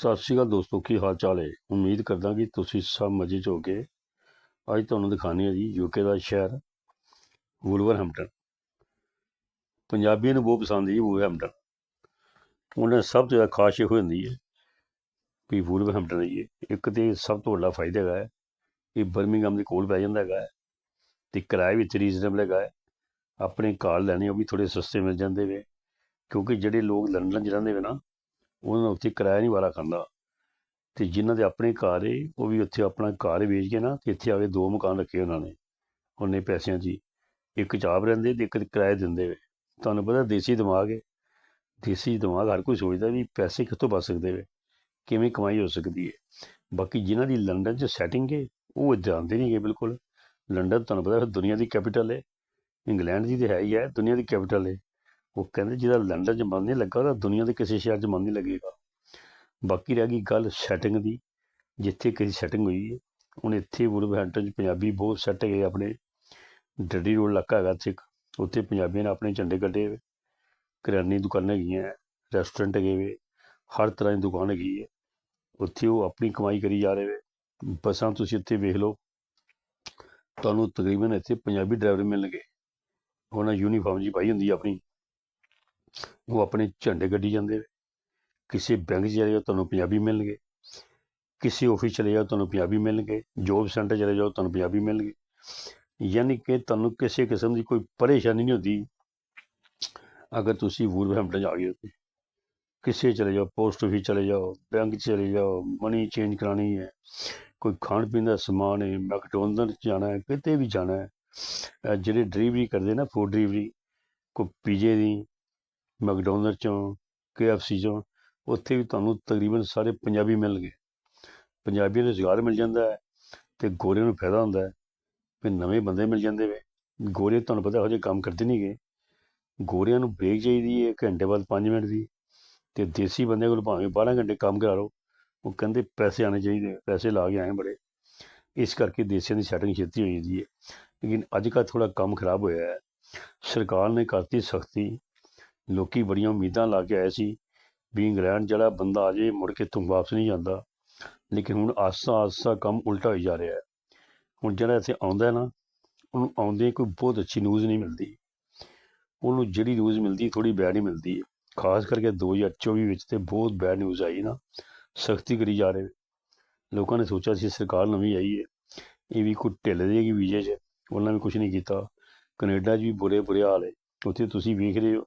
ਸਤਿ ਸ਼੍ਰੀ ਅਕਾਲ ਦੋਸਤੋ, ਕੀ ਹਾਲ ਚਾਲ ਹੈ? ਉਮੀਦ ਕਰਦਾ ਕਿ ਤੁਸੀਂ ਸਭ ਮਜ਼ੇ 'ਚ ਹੋਗੇ ਅੱਜ ਤੁਹਾਨੂੰ ਦਿਖਾਣੀ ਹੈ ਜੀ ਯੂਕੇ ਦਾ ਸ਼ਹਿਰ, ਵੂਲਵਰਹੈਂਪਟਨ। ਪੰਜਾਬੀਆਂ ਨੂੰ ਬਹੁਤ ਪਸੰਦ ਹੈ ਜੀ ਵੂਲਵਰਹੈਂਪਟਨ। ਉਹਨਾਂ ਸਭ ਤੋਂ ਜ਼ਿਆਦਾ ਖਾਸ ਇਹ ਹੁੰਦੀ ਹੈ ਵੀ ਵੂਲਵਰਹੈਂਪਟਨ ਹੈ ਇੱਕ ਤੇ ਸਭ ਤੋਂ ਵੱਡਾ ਫਾਇਦਾ ਹੈਗਾ ਇਹ ਬਰਮਿੰਗਮ ਦੇ ਕੋਲ ਪੈ ਜਾਂਦਾ ਹੈਗਾ ਤੇ ਕਿਰਾਏ ਵਿੱਚ ਰੀਜ਼ਨੇਬਲ ਹੈਗਾ ਆਪਣੇ ਘਰ ਲੈਣੇ ਉਹ ਵੀ ਥੋੜੇ ਸਸਤੇ ਮਿਲ ਜਾਂਦੇ ਵੇ ਕਿਉਂਕਿ ਜਿਹੜੇ ਲੋਕ ਲੰਡਨ 'ਚ ਰਹਿੰਦੇ ਵੇ ਨਾ ਉਹਨਾਂ ਨੂੰ ਉੱਥੇ ਕਿਰਾਇਆ ਨਹੀਂ ਵਾਰਾ ਖਾਂਦਾ। ਤੇ ਜਿਨ੍ਹਾਂ ਦੇ ਆਪਣੇ ਘਰ ਏ, ਉਹ ਵੀ ਉੱਥੇ ਆਪਣਾ ਘਰ ਵੇਚ ਕੇ ਨਾ, ਤੇ ਇੱਥੇ ਆ ਕੇ ਦੋ ਮਕਾਨ ਰੱਖੇ ਉਹਨਾਂ ਨੇ, ਉਹਨੇ ਪੈਸਿਆਂ 'ਚ ਇੱਕ ਚਾਪ ਰਹਿੰਦੇ ਤੇ ਇੱਕ ਕਿਰਾਏ ਦਿੰਦੇ ਵੇ। ਤੁਹਾਨੂੰ ਪਤਾ ਦੇਸੀ ਦਿਮਾਗ ਹੈ ਦੇਸੀ ਦਿਮਾਗ ਹਰ ਕੋਈ ਸੋਚਦਾ ਵੀ ਪੈਸੇ ਕਿੱਥੋਂ ਬਚ ਸਕਦੇ ਵੇ? ਕਿਵੇਂ ਕਮਾਈ ਹੋ ਸਕਦੀ ਹੈ ਬਾਕੀ ਜਿਨ੍ਹਾਂ ਦੀ ਲੰਡਨ 'ਚ ਸੈਟਿੰਗ ਹੈ ਉਹ ਜਾਣਦੇ ਨਹੀਂ ਗੇ ਬਿਲਕੁਲ। ਲੰਡਨ ਤੁਹਾਨੂੰ ਪਤਾ ਦੁਨੀਆ ਦੀ ਕੈਪੀਟਲ ਏ। ਇੰਗਲੈਂਡ ਦੀ ਤੇ ਹੈ ਹੀ ਹੈ, ਦੁਨੀਆ ਦੀ ਕੈਪੀਟਲ ਏ। ਉਹ ਕਹਿੰਦੇ ਜਿਹਦਾ ਲੰਡਨ 'ਚ ਮਨ ਨਹੀਂ ਲੱਗਾ, ਉਹਦਾ ਦੁਨੀਆ ਦੇ ਕਿਸੇ ਸ਼ਹਿਰ 'ਚ ਮਨ ਨਹੀਂ ਲੱਗੇਗਾ। ਬਾਕੀ ਰਹਿ ਗਈ ਗੱਲ ਸੈਟਿੰਗ ਦੀ, ਜਿੱਥੇ ਕਿਸੇ ਸੈਟਿੰਗ ਹੋਈ ਹੈ। ਹੁਣ ਇੱਥੇ ਵੁਲਵਰਹੈਂਪਟਨ 'ਚ ਪੰਜਾਬੀ ਬਹੁਤ ਸੈੱਟ ਹੈਗੇ ਆਪਣੇ। ਡੱਡੀ ਰੋਡ ਇਲਾਕਾ ਹੈਗਾ ਇੱਥੇ ਉੱਥੇ ਪੰਜਾਬੀਆਂ ਨੇ ਆਪਣੇ ਝੰਡੇ ਕੱਢੇ ਕਰਿਆਨੀ ਦੁਕਾਨਾਂ ਹੈਗੀਆਂ ਰੈਸਟੋਰੈਂਟ ਹੈਗੇ ਵੇ। ਹਰ ਤਰ੍ਹਾਂ ਦੀ ਦੁਕਾਨ ਹੈਗੀ ਹੈ। ਉੱਥੇ ਉਹ ਆਪਣੀ ਕਮਾਈ ਕਰੀ ਜਾ ਰਹੇ ਵੇ ਬੱਸਾਂ ਤੁਸੀਂ ਇੱਥੇ ਵੇਖ ਲਓ। ਤੁਹਾਨੂੰ ਤਕਰੀਬਨ ਇੱਥੇ ਪੰਜਾਬੀ ਡਰਾਈਵਰ ਮਿਲਣਗੇ। ਉਹਨਾਂ ਯੂਨੀਫਾਰਮ ਜੀ ਪਾਈ ਹੁੰਦੀ ਆਪਣੀ। ਉਹ ਆਪਣੇ ਝੰਡੇ ਗੱਡੀ ਜਾਂਦੇ ਕਿਸੇ ਬੈਂਕ 'ਚ ਚਲੇ ਜਾਓ, ਤੁਹਾਨੂੰ ਪੰਜਾਬੀ ਮਿਲਣਗੇ। ਕਿਸੇ ਆਫਿਸ ਚਲੇ ਜਾਓ, ਤੁਹਾਨੂੰ ਪੰਜਾਬੀ ਮਿਲਣਗੇ। ਜੋਬ ਸੈਂਟਰ ਚਲੇ ਜਾਓ, ਤੁਹਾਨੂੰ ਪੰਜਾਬੀ ਮਿਲਣਗੇ। ਯਾਨੀ ਕਿ ਤੁਹਾਨੂੰ ਕਿਸੇ ਕਿਸਮ ਦੀ ਕੋਈ ਪਰੇਸ਼ਾਨੀ ਨਹੀਂ ਹੁੰਦੀ। ਅਗਰ ਤੁਸੀਂ ਵੂਲਵਰਹੈਂਪਟਨ ਜਾ ਗਏ ਹੋ ਕਿਸੇ ਚਲੇ ਜਾਓ ਪੋਸਟ ਆਫਿਸ ਚਲੇ ਜਾਓ, ਬੈਂਕ ਚਲੇ ਜਾਓ ਮਨੀ ਚੇਂਜ ਕਰਾਣੀ ਹੈ। ਕੋਈ ਖਾਣ ਪੀਣ ਦਾ ਸਮਾਨ ਹੈ ਮੈਕਡੋਨਲਡ ਜਾਣਾ ਹੈ, ਕਿਤੇ ਵੀ ਜਾਣਾ ਹੈ। ਜਿਹੜੇ ਡਿਲੀਵਰੀ ਕਰਦੇ ਨਾ ਫੂਡ ਡਿਲੀਵਰੀ ਕੋਈ ਪੀਜੇ ਦੀ ਮੈਕਡੋਨਲਡ ਚੋਂ ਕੇਐਫਸੀ ਚੋਂ, ਉੱਥੇ ਵੀ ਤੁਹਾਨੂੰ ਤਕਰੀਬਨ ਸਾਰੇ ਪੰਜਾਬੀ ਮਿਲਣਗੇ ਪੰਜਾਬੀਆਂ ਨੂੰ ਰੁਜ਼ਗਾਰ ਮਿਲ ਜਾਂਦਾ ਹੈ ਤੇ ਗੋਰਿਆਂ ਨੂੰ ਫਾਇਦਾ ਹੁੰਦਾ ਹੈ ਵੀ ਨਵੇਂ ਬੰਦੇ ਮਿਲ ਜਾਂਦੇ ਵੇ ਗੋਰੇ ਤੁਹਾਨੂੰ ਪਤਾ ਹੋ ਜੇ ਕੰਮ ਕਰਦੇ ਨਹੀਂਗੇ ਗੋਰਿਆਂ ਨੂੰ ਬ੍ਰੇਕ ਚਾਹੀਦੀ ਹੈ ਘੰਟੇ ਬਾਅਦ 5 ਮਿੰਟ ਦੀ ਤੇ ਦੇਸੀ ਬੰਦੇ ਕੋਲ ਭਾਵੇਂ 12 ਘੰਟੇ ਕੰਮ ਕਰਾ ਲਓ, ਉਹ ਕਹਿੰਦੇ ਪੈਸੇ ਆਣੇ ਚਾਹੀਦੇ ਪੈਸੇ ਲਾ ਕੇ ਆਏ ਬੜੇ। ਇਸ ਕਰਕੇ ਦੇਸੀਆਂ ਦੀ ਸੈਟਿੰਗ ਛੇਤੀ ਹੋਈ ਜਾਂਦੀ ਹੈ। ਲੇਕਿਨ ਅੱਜ ਕੱਲ੍ਹ ਥੋੜਾ ਕੰਮ ਖਰਾਬ ਹੋਇਆ ਹੈ। ਸਰਕਾਰ ਨੇ ਕਰਤੀ ਸਖਤੀ। ਲੋਕੀ ਬੜੀਆਂ ਉਮੀਦਾਂ ਲਾ ਕੇ ਆਏ ਸੀ ਵੀ ਇੰਗਲੈਂਡ ਜਿਹੜਾ ਬੰਦਾ ਆ ਜੇ ਮੁੜ ਕੇ ਤੂੰ ਵਾਪਸ ਨਹੀਂ ਜਾਂਦਾ। ਲੇਕਿਨ ਹੁਣ ਆਸਾ ਆਸਾ ਕੰਮ ਉਲਟਾ ਹੋਈ ਜਾ ਰਿਹਾ ਹੈ। ਹੁਣ ਜਿਹੜਾ ਇੱਥੇ ਆਉਂਦਾ ਨਾ, ਉਹਨੂੰ ਆਉਂਦੇ ਕੋਈ ਬਹੁਤ ਅੱਛੀ ਨਿਊਜ਼ ਨਹੀਂ ਮਿਲਦੀ। ਉਹਨੂੰ ਜਿਹੜੀ ਨਿਊਜ਼ ਮਿਲਦੀ ਥੋੜੀ ਬੈਡ ਹੀ ਮਿਲਦੀ ਹੈ। ਖਾਸ ਕਰਕੇ 2024 ਵਿੱਚ ਤੇ ਬਹੁਤ ਬੈਡ ਨਿਊਜ਼ ਆਈ ਨਾ, ਸਖਤੀ ਕਰੀ ਜਾ ਰਹੇ। ਲੋਕਾਂ ਨੇ ਸੋਚਿਆ ਸੀ ਸਰਕਾਰ ਨਵੀਂ ਆਈ ਹੈ। ਇਹ ਵੀ ਕੋਈ ਢਿੱਲ ਦੇਗੀ ਵੀਜ਼ੇ 'ਚ। ਉਹਨਾਂ ਨੇ ਕੁਝ ਨਹੀਂ ਕੀਤਾ। ਕੈਨੇਡਾ 'ਚ ਵੀ ਬੁਰੇ ਬੁਰੇ ਹਾਲ ਹੈ। ਉੱਥੇ ਤੁਸੀਂ ਵੇਖ ਰਹੇ ਹੋ।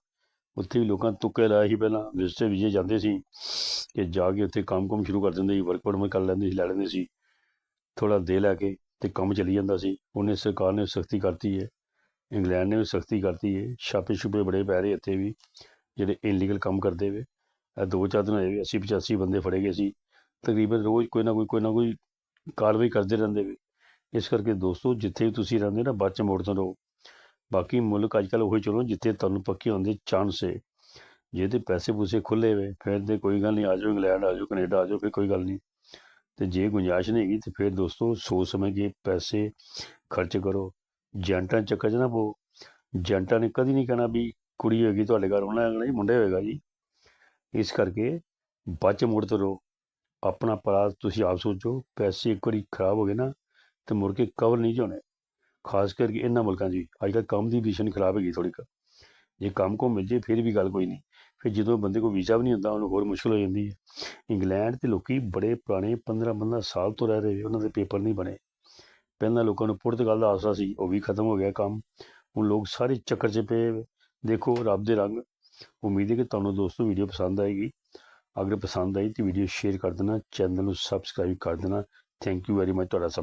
ਉੱਥੇ ਵੀ ਲੋਕਾਂ ਤੁੱਕੇ ਲਾਇਆ ਸੀ ਪਹਿਲਾਂ ਵਿਜ਼ਟਰ ਵੀਜ਼ੇ ਜਾਂਦੇ ਸੀ ਕਿ ਜਾ ਕੇ ਉੱਥੇ ਕੰਮ-ਕੰਮ ਸ਼ੁਰੂ ਕਰ ਦਿੰਦੇ ਸੀ ਵਰਕ ਪਰਮਿਟ ਕਰ ਲੈਂਦੇ ਸੀ, ਲੈ ਲੈਂਦੇ ਸੀ। ਥੋੜਾ ਦੇ ਲੈ ਕੇ ਤੇ ਕੰਮ ਚੱਲੀ ਜਾਂਦਾ ਸੀ। ਉਹਨੇ ਸਰਕਾਰ ਨੇ ਸਖਤੀ ਕਰਤੀ ਹੈ ਇੰਗਲੈਂਡ ਨੇ ਵੀ ਸਖਤੀ ਕਰਤੀ ਹੈ ਛਾਪੇ ਛੁਪੇ ਬੜੇ ਪੈ ਰਹੇ ਇੱਥੇ ਵੀ, ਜਿਹੜੇ ਇਨਲੀਗਲ ਕੰਮ ਕਰਦੇ ਵੇ। ਇਹ ਦੋ ਚਾਰ ਦਿਨ ਹੋਏ 80 85 ਬੰਦੇ ਫੜੇ ਗਏ ਸੀ। ਤਕਰੀਬਨ ਰੋਜ਼ ਕੋਈ ਨਾ ਕੋਈ ਕੋਈ ਨਾ ਕੋਈ ਕਾਰਵਾਈ ਕਰਦੇ ਰਹਿੰਦੇ ਵੇ। ਇਸ ਕਰਕੇ ਦੋਸਤੋ, ਜਿੱਥੇ ਵੀ ਤੁਸੀਂ ਰਹਿੰਦੇ ਨਾ ਬਚ ਮੋੜ ਤੋਂ ਰਹੋ। ਬਾਕੀ ਮੁਲਕ ਅੱਜ ਕੱਲ ਉਹੀ ਚਲੋ ਜਿੱਥੇ ਤੁਹਾਨੂੰ ਪੱਕੇ ਹੁੰਦੇ ਚਾਂਸ ਹੈ। ਜੇ ਤੇ ਪੈਸੇ ਪੂਸੇ ਖੁੱਲੇ ਹੋਏ, ਫਿਰ ਤੇ ਕੋਈ ਗੱਲ ਨਹੀਂ, ਆ ਜਾਓ ਇੰਗਲੈਂਡ, ਆ ਜਾਓ ਕੈਨੇਡਾ, ਆ ਜਾਓ, ਫਿਰ ਕੋਈ ਗੱਲ ਨਹੀਂ। ਤੇ ਜੇ ਗੁੰਜਾਇਸ਼ ਨਹੀਂ ਹੈਗੀ, ਤੇ ਫਿਰ ਦੋਸਤੋ ਸੋਚ ਸਮਝ ਕੇ ਪੈਸੇ ਖਰਚ ਕਰੋ। ਜੈਂਟਾਂ ਚੱਕਰ ਚ ਨਾ ਪੋ ਜੈਂਟਾਂ ਨੇ ਕਦੀ ਨਹੀਂ ਕਹਿਣਾ ਵੀ ਕੁੜੀ ਹੋਏਗੀ, ਤੁਹਾਡੇ ਘਰ ਉਹਨਾਂ ਨੇ ਮੁੰਡੇ ਹੋਏਗਾ ਜੀ। ਇਸ ਕਰਕੇ ਬਚ ਮੁੜ ਤੋਂ ਰੋ। ਆਪਣਾ ਪਰਾ ਤੁਸੀਂ ਆਪ ਸੋਚੋ, ਪੈਸੇ ਇੱਕ ਵਾਰੀ ਖਰਾਬ ਹੋ ਗਏ ਨਾ, ਤੇ ਮੁੜ ਕੇ ਕਵਰ ਨਹੀਂ ਹੋਣੇ ਖਾਸ ਕਰਕੇ ਇਹਨਾਂ ਮੁਲਕਾਂ 'ਚ ਅੱਜ ਕੱਲ੍ਹ ਕੰਮ ਦੀ ਵਿਸ਼ਨ ਖਰਾਬ ਹੈਗੀ ਥੋੜ੍ਹੀ ਕ। ਜੇ ਕੰਮ ਕੋ ਮਿਲ ਜੇ, ਫਿਰ ਵੀ ਗੱਲ ਕੋਈ ਨਹੀਂ। ਫਿਰ ਜਦੋਂ ਬੰਦੇ ਕੋਲ ਵੀਜ਼ਾ ਵੀ ਨਹੀਂ ਹੁੰਦਾ, ਉਹਨੂੰ ਹੋਰ ਮੁਸ਼ਕਲ ਹੋ ਜਾਂਦੀ ਹੈ। ਇੰਗਲੈਂਡ ਤੇ ਲੋਕੀ ਬੜੇ ਪੁਰਾਣੇ 15 15 ਸਾਲ ਤੋਂ ਰਹਿ ਰਹੇ, ਉਹਨਾਂ ਦੇ ਪੇਪਰ ਨਹੀਂ ਬਣੇ। ਪਹਿਲਾਂ ਲੋਕਾਂ ਨੂੰ ਪੁਰਤਗਾਲ ਦਾ ਆਸਰਾ ਸੀ, ਉਹ ਵੀ ਖਤਮ ਹੋ ਗਿਆ ਕੰਮ। ਹੁਣ ਲੋਕ ਸਾਰੇ ਚੱਕਰ 'ਚ ਪਏ ਦੇਖੋ, ਰੱਬ ਦੇ ਰੰਗ। ਉਮੀਦ ਹੈ ਕਿ ਤੁਹਾਨੂੰ ਦੋਸਤੋ ਵੀਡੀਓ ਪਸੰਦ ਆਏਗੀ। ਅਗਰ ਪਸੰਦ ਆਈ ਤਾਂ ਵੀਡੀਓ ਸ਼ੇਅਰ ਕਰ ਦੇਣਾ, ਚੈਨਲ ਨੂੰ ਸਬਸਕ੍ਰਾਈਬ ਕਰ ਦੇਣਾ। ਥੈਂਕ ਯੂ ਵੈਰੀ ਮਚ ਤੁਹਾਡਾ ਸਭ